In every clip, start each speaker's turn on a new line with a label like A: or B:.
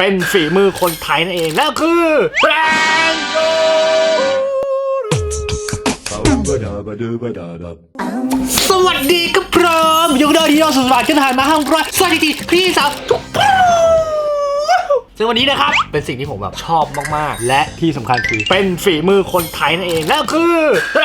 A: เป็นฝีมือคนไทยนั่นเองแล้วคือแบรนด์โยสวัสดีครับพร้อมยกเดินที่เราสุดสานจะถ่ายมาห้องร้อยสวัสดีพี่สาวทุกคนซึ่งวันนี้นะครับ เป็นสิ่งที่ผมแบบชอบมาก ๆ และที่สำคัญคือ เป็นฝีมือคนไทยนั่นเองแล้วคือแบร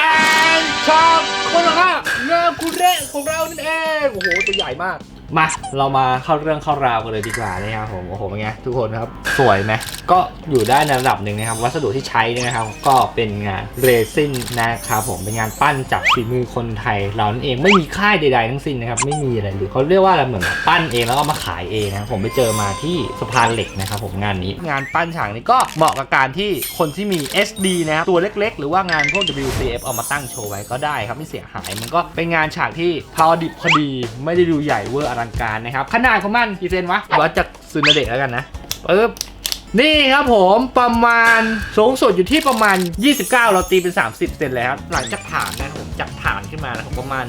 A: นด์ชอบคนละค่ะเงาคุเรของเรานั่นเอง โอ้โห ตัวใหญ่มาก มาเรามาเข้าเรื่องเข้าราวกันเลยดีกว่านะครับผมโอ้โหเป็นไงทุกคนครับสวยไหมก็อยู่ได้ในระดับหนึ่งนะครับ วัสดุที่ใช้นะครับ ก็เป็นงานเรซินนะครับผมเป็นงานปั้นจากฝีมือคนไทยเรานั่นเองไม่มีค่ายใดๆทั้งสิ้นนะครับ ไม่มีอะไรเลยเขาเรียกว่าอะไรเหมือนปั้นเองแล้วก็มาขายเองนะผมไปเจอมาที่สะพานเหล็กนะครับ ผมงานนี้ งานปั้นฉากนี้ก็เหมาะกับการที่คนที่มี SD นะครับตัวเล็ก ๆ หรือว่างานพวก WCF เอามาตั้งโชว์ไว้ก็ได้ครับไม่เสียหาย มันก็เป็นงานฉากที่พอดิบพอดีไม่ได้ดูใหญ่เวอร์อลังการนะครับ ขนาดของมันกี่เซนวะวัดจากซูนเดะแล้วกันนะปึ๊บนี่ครับผมประมาณสูงสุดอยู่ที่ประมาณ 29 เราตีเป็น 30 เซนเลยครับหลังจากฐานนะครับผมจากฐานขึ้นมานะครับประมาณ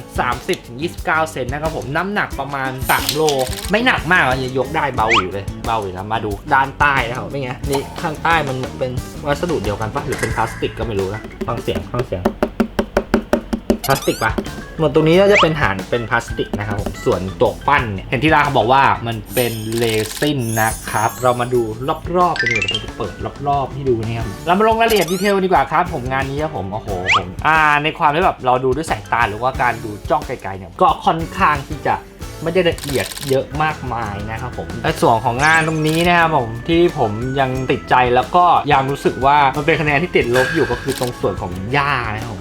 A: 30-29 เซนนะครับผมน้ำหนักประมาณ 3 โล ไม่หนักมากอะยกได้เบาอยู่เลยเบาอยู่นะมาดูด้านใต้นะครับเป็นไงนี่ข้างใต้มันเป็นวัสดุเดียวกันปะหรือเป็นพลาสติกก็ไม่รู้นะฟังเสียงฟังเสียง ลาสติกปะหมดตรงนี้ก็จะเป็นฐานเป็นพลาสติกนะครับผมส่วนตัวปั้นเนี่ยเห็นที่ร้านเขาบอกว่ามันเป็นเลซินนะครับ เรามาดูรอบๆกันดีกว่าเดี๋ยวผมจะเปิดรอบๆให้ดูนี่ครับเรามาลงรายละเอียดดีเทลดีกว่าครับ ผมงานนี้ครับผมโอ้โหผมอ่าในความที่แบบเราดูด้วยสายตาหรือว่าการดูจ้องไกลๆเนี่ยก็ค่อนข้างที่จะไม่ได้ละเอียดเยอะมากมายนะครับผมในส่วนของงานตรงนี้นะครับผมที่ผมยังติดใจแล้วก็ยังรู้สึกว่ามันเป็นคะแนนที่ติดลบอยู่ก็คือตรงส่วนของหญ้านะครับ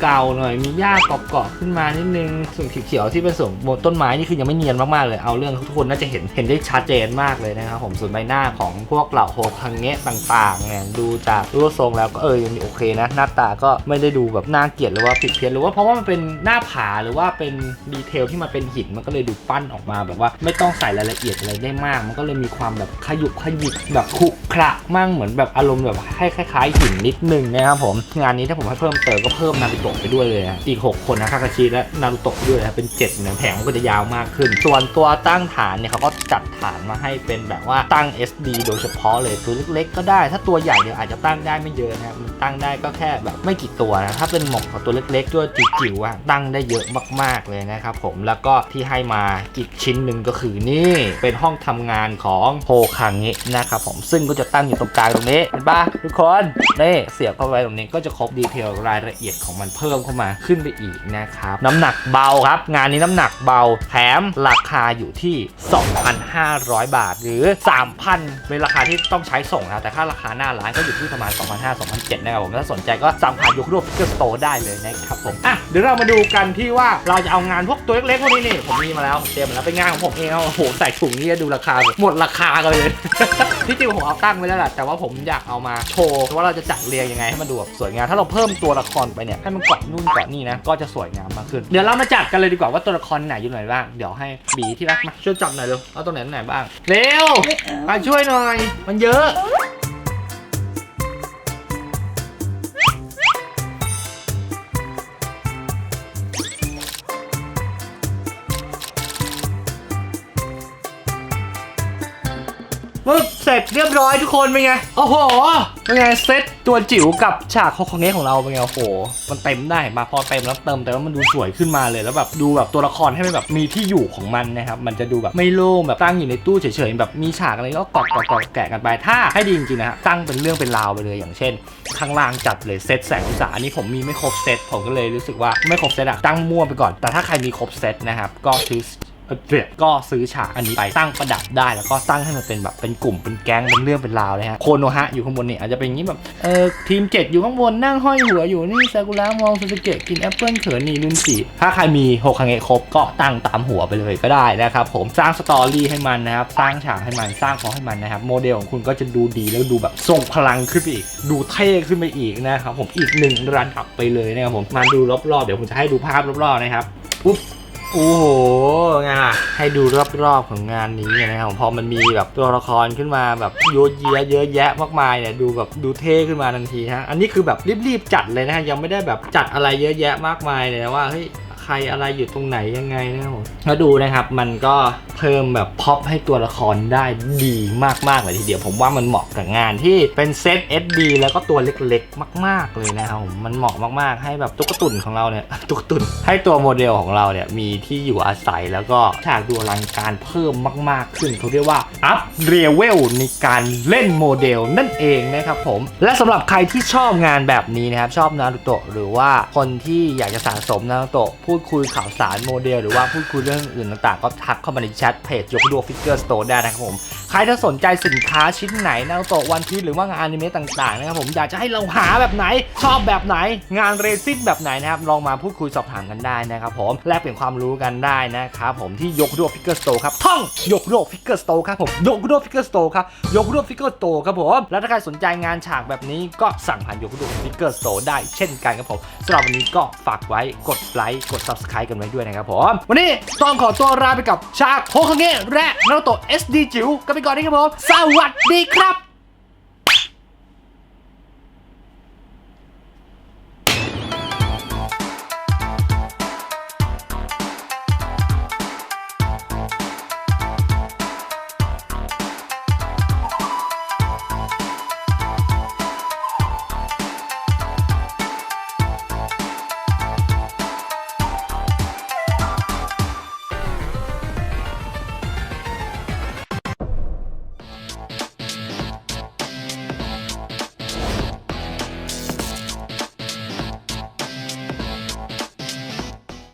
A: เก่าๆหน่อยมีหญ้าเกาะๆขึ้นมานิดนึงส่วนเขียวๆที่เป็นส่วนบนต้นไม้นี่คือยังไม่เนียนมากๆเลยเอาเรื่องทุกคนน่าจะเห็นเห็นได้ชัดเจนมากเลยนะครับผมส่วนใบหน้าของพวกเหล่าโฮคังเงะต่างๆเนี่ยดูจากรูปทรงแล้วก็เออยังโอเคนะหน้าตาก็ไม่ได้ดูแบบน่าเกลียดหรือว่าผิดเพี้ยนหรือว่าเพราะว่ามันเป็นหน้าผาหรือว่าเป็นดีเทลที่มันเป็นหินมันก็เลยดูปั้นออกมาแบบว่าไม่ต้องใส่รายละเอียดอะไรได้มาก มันก็เลยมีความแบบขยุกขยิกแบบขุขระมั่งเหมือนแบบอารมณ์แบบให้คล้ายๆหินนิดนึงนะครับผมงานนี้ถ้าผมให้เพิ่มเติมก็เพิ่มนารูโตะไปด้วยเลยนะอีก 6 คนนะคาคาชิและนารูโตะด้วยนะเป็น7เนี่ยแผงมันก็จะยาวมากขึ้น ส่วนตัวตั้งฐานเนี่ยเขาก็จัดฐานมาให้เป็นแบบว่าตั้ง SD โดยเฉพาะเลยตัวเล็กๆก็ได้ ถ้าตัวใหญ่เนี่ยอาจจะตั้งได้ไม่เยอะนะมันตั้งได้ก็แค่แบบไม่กี่ตัวนะถ้าเป็นหมกของตัวเล็กๆตัวจิ๋วๆอะตั้งได้เยอะมากๆเลยนะครับผมแล้วก็ที่ให้มาอีกชิ้นหนึ่งก็คือนี่เป็นห้องทำงานของโฮคังเงะนะครับผมซึ่งก็จะตั้งอยู่ตรงกลางตรงนี้เห็นปะทุกคนนี่เสียบเข้าไปตรงนี้ก็จะครบดีเทลรายละเอียดของมันเพิ่มเข้ามาขึ้นไปอีกนะครับน้ำหนักเบาครับ งานนี้น้ำหนักเบาแถมราคาอยู่ที่ 2,500 บาท หรือ 3,000 เป็นราคาที่ต้องใช้ส่งนะแต่ค่าราคาหน้าร้านก็อยู่ที่ประมาณ 2,500 2,700นะครับผมถ้าสนใจก็สั่งผ่านยกรูปฟิกเกอร์สโตร์ได้เลยนะครับผมอะเดี๋ยวเรามาดูกันที่ว่าเราจะเอางานพวกตัวเล็กๆพวกนี้นี่ผมมีมาแล้วผมเตรียมมาแล้วเป็นงานของผมเองเอาโอ้โหใส่ถุงนี่ดูราคาหมดราคากันเลยที่จริงผมเอาตั้งไว้แล้วแหละแต่ว่าผมอยากเอามาโชว์ว่าเราจะจัดเรียงยังไงให้มันดูแบบสวยงามถ้าเราเพิ่มตัวละครไปเนี่ยให้มันเกาะนู่นเกาะนี่นะ ก็จะสวยงามมากขึ้น เดี๋ยวเรามาจัดกันเลยดีกว่าว่าตัวละครไหนอยู่ไหนบ้าง เดี๋ยวให้บีที่รักมาช่วยจับหน่อยเร็วเอาตัวไหนตัวไหนบ้าง เร็วมาช่วยหน่อย มันเยอะ ปึ๊บเสร็จเรียบร้อยทุกคนเป็นไง โอ้โห เป็นไงเซตตัวจิ๋วกับฉากของเงี้ของเราเป็นไงโอ้โห มันเต็มได้มาพอเต็มแล้วเติมแต่ว่ามันดูสวยขึ้นมาเลยแล้วแบบดูแบบตัวละครให้มันแบบมีที่อยู่ของมันนะครับมันจะดูแบบไม่โล่งแบบตั้งอยู่ในตู้เฉยๆแบบมีฉากอะไรก็กอกกอกแกะกันไปถ้าให้ดีจริงๆนะฮะตั้งเป็นเรื่องเป็นราวไปเลยอย่างเช่น ข้างล่างจัดเลยเซตแสงอุตสาอันนี้ผมมีไม่ครบเซตผมก็เลยรู้สึกว่าไม่ครบเซตอะตั้งมั่วไปก่อน แต่ถ้าใครมีครบเซตนะครับก็ซื้อ เดก็ซื้อฉากอันนี้ไปตั้งประดับได้ แล้วก็ตั้งให้มันเป็นแบบเป็นกลุ่มเป็นแก๊งเป็นเรื่องเป็นราวเลยฮะโคโนฮะอยู่ข้างบนเนี่ยอาจจะเป็นอย่างนี้แบบเออทีมเจ็ดอยู่ข้างบนนั่งห้อยหัวอยู่นี่ซากุระมองซูซูเกะกินแอปเปิ้ลเขินนี่รุ่นสี่ถ้าใครมีโฮคังเงะครบก็ตั้งตามหัวไปเลยก็ได้นะครับผมสร้างสตอรี่ให้มันนะครับสร้างฉากให้มันสร้างของให้มันนะครับโมเดลของคุณก็จะดูดีแล้วดูแบบทรงพลังขึ้นไปอีก ดูเท่ขึ้นไปอีกนะครับผมอีกหนึ่งระดับไปเลยนะครับผมมาดูรอบๆเดี๋ยวผมจะให้ดูภาพรอบๆนะครับปุ๊บ โอ้โหไงล่ะให้ดูรอบๆของงานนี้นะครับพอมันมีแบบตัวละครขึ้นมาแบบโยเยะเยอะแยะมากมายเนี่ยดูแบบดูเท่ขึ้นมาทันทีฮะอันนี้คือแบบรีบๆจัดเลยนะฮะยังไม่ได้แบบจัดอะไรเยอะแยะมากมายเลยนะว่าเฮ้ย ใครอะไรอยู่ตรงไหนยังไงนะครับผมแล้วดูนะครับมันก็เพิ่มแบบพ็อปให้ตัวละครได้ดีมากๆเลยทีเดียวผมว่ามันเหมาะกับงานที่เป็นเซต SD แล้วก็ตัวเล็กๆ มาก ๆเลยนะครับผมมันเหมาะมากๆ ให้แบบตุ๊กตุ่นของเราเนี่ยตุ๊กตุ่นให้ตัวโมเดลของเราเนี่ยมีที่อยู่อาศัยแล้วก็ฉากดูอลังการเพิ่มมาก ๆ ขึ้นเขาเรียกว่าอัพเรเวลในการเล่นโมเดลนั่นเองนะครับผมและสำหรับใครที่ชอบงานแบบนี้นะครับชอบนารูโตะหรือว่าคนที่อยากจะสะสมนารูโตะพูดคุยข่าวสารโมเดล หรือว่าพูดคุยเรื่องอื่นต่างๆ ก็ทักเข้ามาในแชทเพจยกดูฟิกเกอร์สโตร์ได้นะครับผม ใครถ้าสนใจสินค้าชิ้นไหนนาโตะวันพีหรือว่างานอนิเมะต่างๆนะครับผมอยากจะให้เราหาแบบไหน ชอบแบบไหน งานเรซินแบบไหนนะครับลองมาพูดคุยสอบถามกันได้นะครับผมแลกเปลี่ยนความรู้กันได้นะครับผมที่ยกดูฟิกเกอร์สโตร์ครับท่องยกดูฟิกเกอร์สโตร์ครับผมยกดูฟิกเกอร์สโตร์ครับยกดูฟิกเกอร์สโตร์ครับผมแล้วถ้าใครสนใจงานฉากแบบนี้ก็สั่งผ่านยกดูฟิกเกอร์สโตร์ได้เช่นกันครับผมสำหรับวันนี้ก็ฝากไว้กดไลค์กด subscribe กันไว้ด้วยนะครับผมวันนี้ต้องขอตัวลาไปกับฉากโฮคาเงะและนาโตะ SD จิ๋วกันไปก่อนนะครับผมสวัสดีครับ